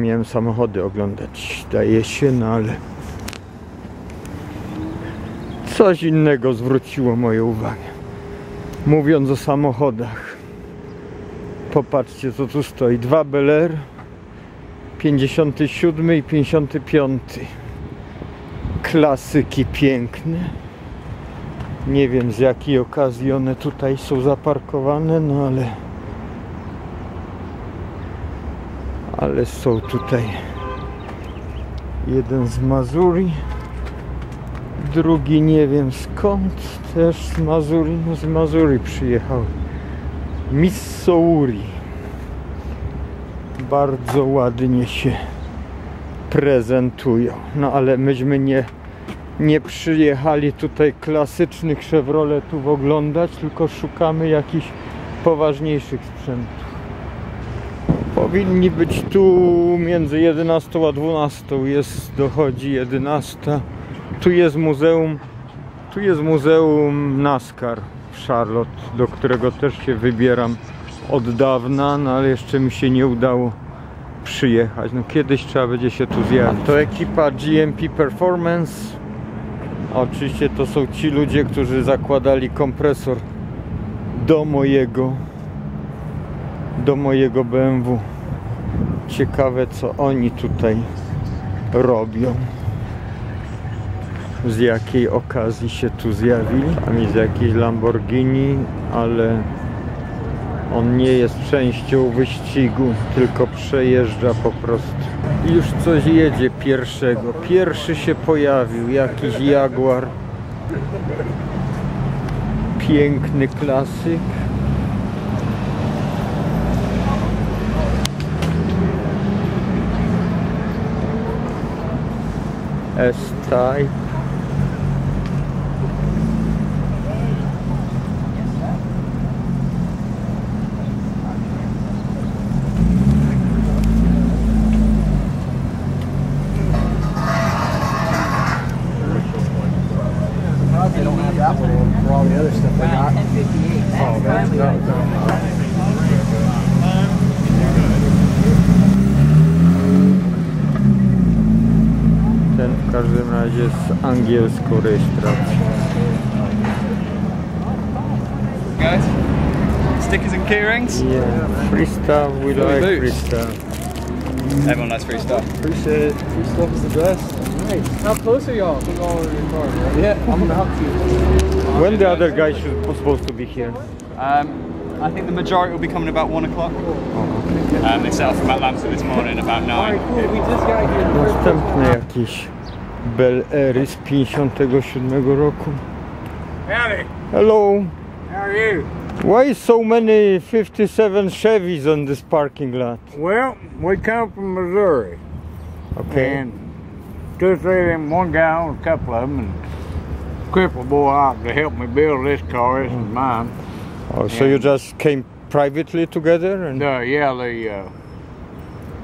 miałem samochody oglądać, zdaje się, no ale coś innego zwróciło moją uwagę. Mówiąc o samochodach, popatrzcie co tu stoi. Dwa Bel Air, 57 i 55. Klasyki piękne. Nie wiem z jakiej okazji one tutaj są zaparkowane, no ale ale są tutaj jeden z Mazuri drugi nie wiem skąd też z Mazuri no z Mazuri przyjechał. Missouri bardzo ładnie się prezentują. No ale myśmy nie nie przyjechali tutaj klasycznych Chevroletów oglądać tylko szukamy jakichś poważniejszych sprzętów Powinni być tu między 11 a 12. Jest, dochodzi 11. Tu jest muzeum, tu jest muzeum NASCAR w Charlotte, do którego też się wybieram od dawna, no ale jeszcze mi się nie udało przyjechać. No kiedyś trzeba będzie się tu zjawić. To ekipa GMP Performance. Oczywiście to są ci ludzie, którzy zakładali kompresor do mojego do mojego BMW. Ciekawe co oni tutaj robią. Z jakiej okazji się tu zjawili. Tam jest jakiś Lamborghini, ale on nie jest częścią wyścigu, tylko przejeżdża po prostu. Już coś jedzie pierwszego. Pierwszy się pojawił, jakiś Jaguar. Piękny klasyk. a sty każdym razie z angielską rejestracją. guys. Stickers and key rings. Yeah, free stuff, we Free like free stuff. Everyone likes free stuff. Appreciate it. Free stuff is the best. Nice. How close are y'all to all in your car? Bro? Yeah, I'm about to. When the other guys should, supposed to be here? Um, I think the majority will be coming about one o'clock. Um, they set off from Atlanta this morning about Alright, nine. cool. We Bel Airy z 57 roku. Howdy, Hello, how are you? why so many 57 Chevys on this parking lot? Well, we come from Missouri, Okay. and two or three of them, one guy owns a couple of them, and crippled boy out to help me build this car. This is mine. Oh, so you just came privately together and And uh, yeah, the uh,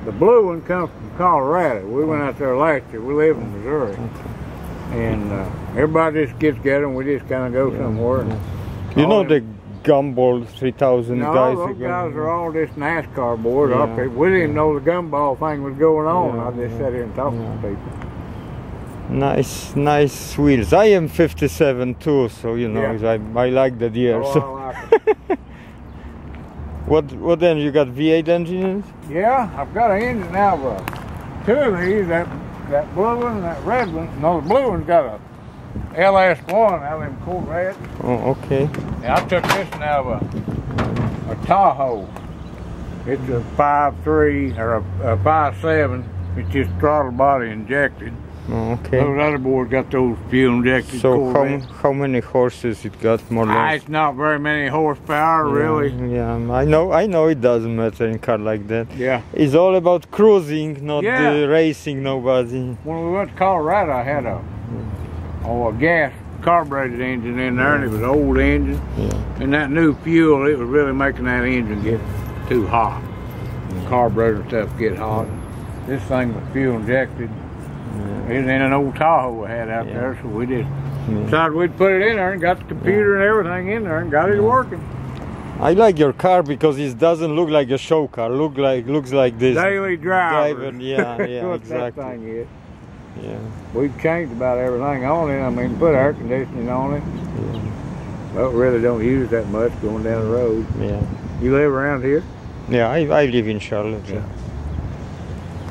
the blue one comes from Colorado. We went out there last year. We live in Missouri, and uh, everybody just gets together and we just kind of go somewhere. you know the Gumball 3000 No, guys? those again? guys are all just NASCAR boys. Our Yeah. people. We didn't know the gumball thing was going on. Yeah, I just yeah, sat here and talked yeah. to people. Nice, nice wheels. I am 57 too, so you know Yeah. I, I like that year. Oh, so I like it. what what then? You got V8 engines? Yeah, I've got an engine now, but two of these, that that blue one and that red one. No, the blue one's got a LS1 out of them Corvette. Oh, okay. And I took this one out of a, a Tahoe. It's a five three or a, a five seven. It's just throttle body injected. Okay. Those other boys got those fuel injected So how how many horses it got more or Ah, it's not very many horsepower, really. Yeah, yeah, I know. I know it doesn't matter in car like that. Yeah. It's all about cruising, not Yeah. racing. Nobody. When we went to Colorado, I had a oh a gas carbureted engine in there, and it was an old engine. Yeah. And that new fuel, it was really making that engine get too hot. The carburetor stuff get hot. This thing was fuel injected. It was in an old Tahoe we had out Yeah. there, so we just Yeah. decided we'd put it in there and got the computer and everything in there and got it working. I like your car because it doesn't look like a show car. Look like looks like this. Daily driver. Driver, yeah, yeah, that exactly. thing is. Yeah. We've changed about everything on it. I mean, put air conditioning on it. But really don't use that much going down the road. Yeah. You live around here? Yeah, I, I live in Charlotte. Yeah.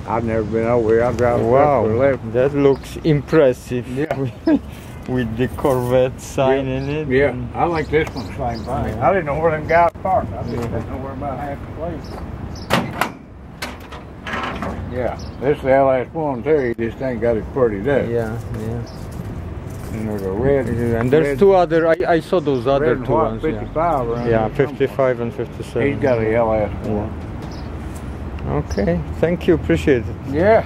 I've never been over here. I drive across Wow, the left. that looks impressive. Yeah. With the Corvette sign in it. Yeah, I like this one same thing. I didn't know where them guys parked. I didn't know where about half the place. Yeah, this is the LS1 too. This thing got it pretty up. Yeah, yeah. And there's a red. And there's red, two other. I, I saw those red other and two white ones. Yeah. 55 yeah, 55 and 57. He's got a LS1. Okay, thank you, appreciate it. Yeah.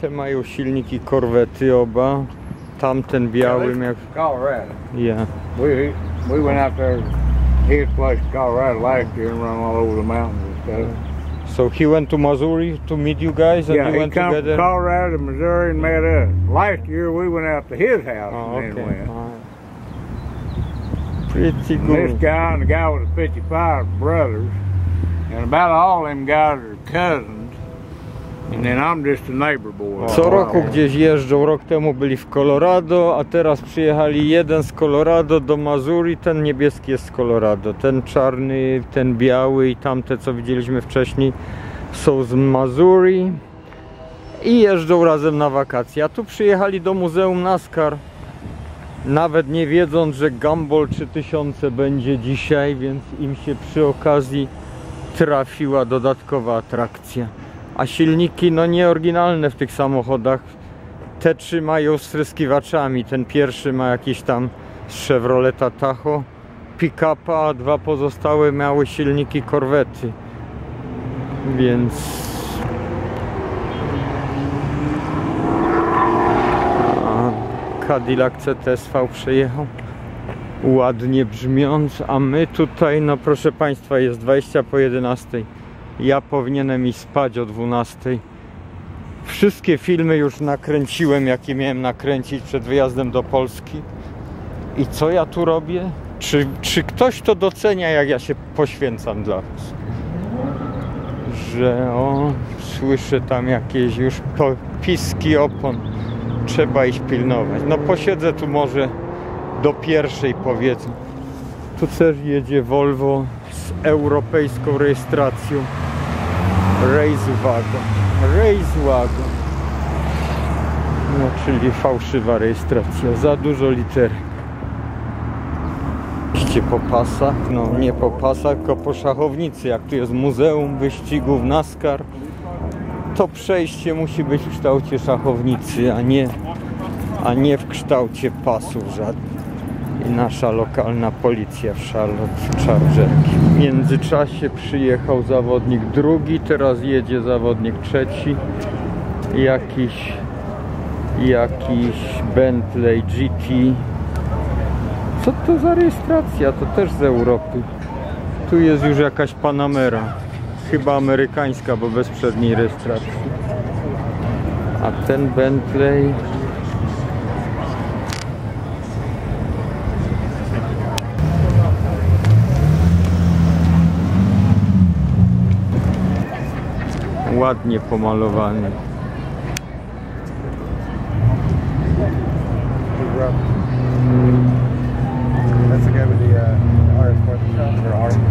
Te mają silniki korwety oba. Tamten biały miał. Colorado. Yeah. We we went out there, his place Colorado last year and run all over the mountains and stuff. So he went to Missouri to meet you guys and yeah, you he went together? from Colorado to Missouri and met us. Last year we went out to his house Oh, and then okay. went. Pretty And this guy and the guy with the 55 brothers, and about all them guys are cousins. And then I'm just a neighbor boy. Co roku gdzieś jeżdżą, rok temu byli w Colorado, a teraz przyjechali jeden z Colorado do Missouri, ten niebieski jest z Colorado, ten czarny, ten biały i tamte co widzieliśmy wcześniej są z Missouri i jeżdżą razem na wakacje, a tu przyjechali do Muzeum NASCAR nawet nie wiedząc, że Gumball 3000 będzie dzisiaj, więc im się przy okazji trafiła dodatkowa atrakcja. A silniki no nieoryginalne w tych samochodach. Te trzy mają z tryskiwaczami. Ten pierwszy ma jakiś tam Chevroleta Tahoe pick-upa, a dwa pozostałe miały silniki korwety. Więc Cadillac CTSV przejechał ładnie brzmiąc, a my tutaj, no proszę Państwa, jest 20 po 11. Ja powinienem iść spać o 12. Wszystkie filmy już nakręciłem, jakie miałem nakręcić przed wyjazdem do Polski. I co ja tu robię? Czy, czy ktoś to docenia, jak ja się poświęcam dla Was? Że o, słyszę tam jakieś już piski opon. Trzeba iść pilnować. No posiedzę tu może do pierwszej powiedzmy. Tu też jedzie Volvo z europejską rejestracją. Race Wagon. Race Wagon. No, czyli fałszywa rejestracja. Za dużo liter. Iście po pasach, no nie po pasach, tylko po szachownicy. Jak tu jest Muzeum Wyścigów NASCAR, to przejście musi być w kształcie szachownicy, a nie, a nie w kształcie pasów żadnych i nasza lokalna policja w Charlotte Chargerki. W międzyczasie przyjechał zawodnik drugi, teraz jedzie zawodnik trzeci. Jakiś jakiś Bentley GT. Co to za rejestracja? To też z Europy. Tu jest już jakaś Panamera. Chyba amerykańska, bo bez przedniej rejestracji. A ten Bentley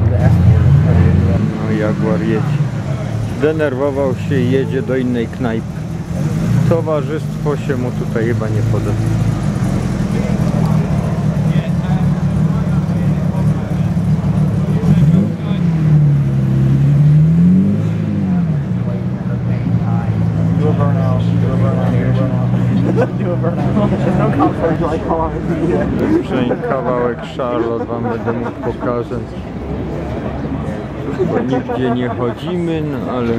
the Escort. No Jaguar jedzie. Zdenerwował się i jedzie do innej knajpy. Towarzystwo się mu tutaj chyba nie podoba. Do a burnout. Do a burnout. Do a burnout. Do a burnout. There's no comfort like how I Przynajmniej kawałek Charlotte wam będę mógł pokazać. Bo nigdzie nie chodzimy, no ale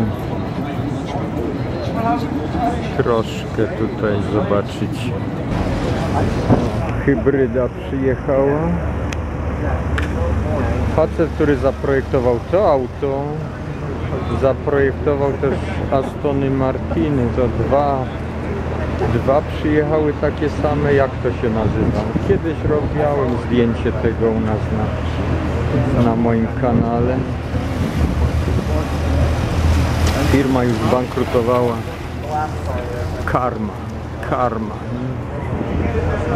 troszkę tutaj zobaczyć. Hybryda przyjechała. Facet, który zaprojektował to auto, zaprojektował też Astony Martiny, to dwa Dwa przyjechały takie same, jak to się nazywa? Kiedyś robiłem zdjęcie tego u nas na, na moim kanale. Firma już bankrutowała. Karma, karma.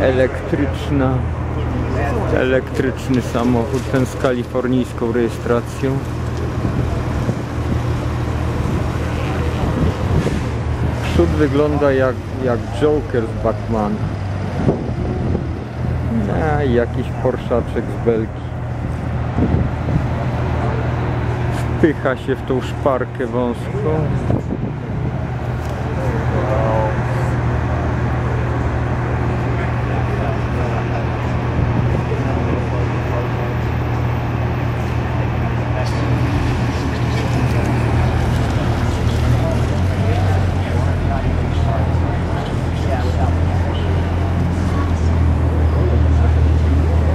Elektryczna, elektryczny samochód, ten z kalifornijską rejestracją. Wygląda jak, jak Joker z Batmana. A, jakiś porszaczek z belki. Wpycha się w tą szparkę wąską.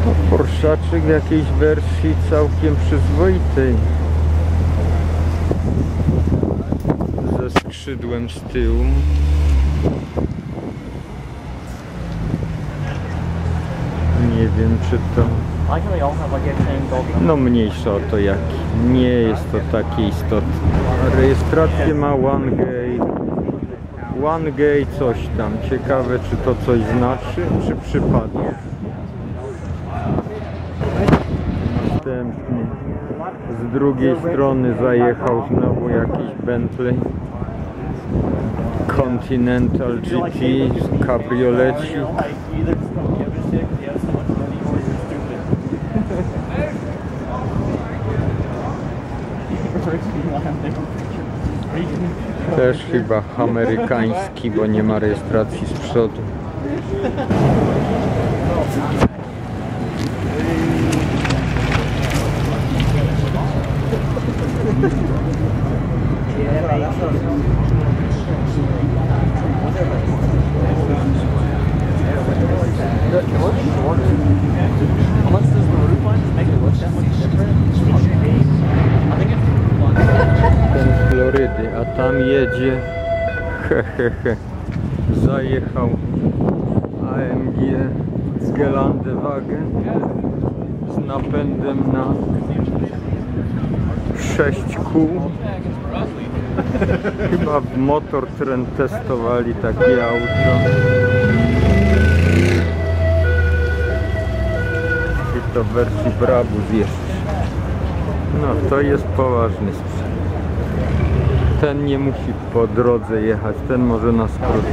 To Porszaczek jakiejś wersji całkiem przyzwoitej. Ze skrzydłem z tyłu. Nie wiem czy to... No mniejsza o to jaki. Nie jest to takie istotne. Rejestrację ma One Gate. One Gate coś tam. Ciekawe czy to coś znaczy, czy przypadek. Z drugiej strony zajechał znowu jakiś Bentley. Continental GT kabriolecik. Też chyba amerykański, bo nie ma rejestracji z przodu. Ten z Florydy, a tam jedzie. Hehehe zajechał AMG Gelandewagen z napędem na 6 kół. Chyba w Motor Trend testowali takie auto. I to w wersji Brabus jeszcze no to jest poważny sprzęt. Ten nie musi po drodze jechać, ten może na skrót.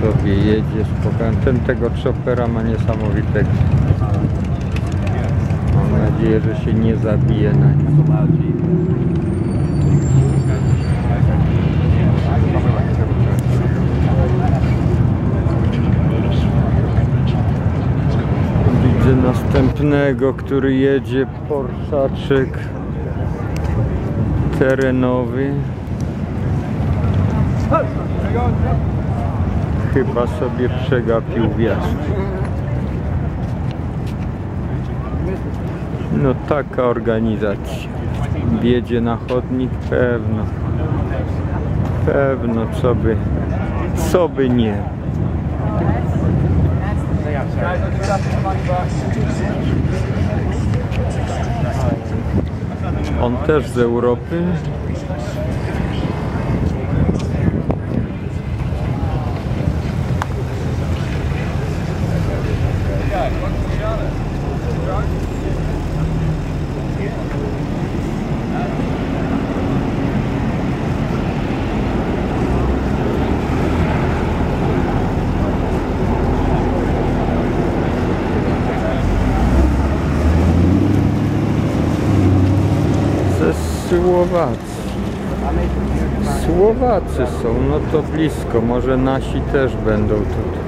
Sobie jedzie spokojnie. Ten tego chopera ma niesamowitego. Mam nadzieję, że się nie zabije na nim. Widzę następnego, który jedzie Porszaczek terenowy. Chyba sobie przegapił wjazd. No taka organizacja. Wiedzie na chodnik pewno. Pewno, co by, co by nie. On też z Europy. ze Słowacji. Słowacy są, no to blisko, może nasi też będą tutaj.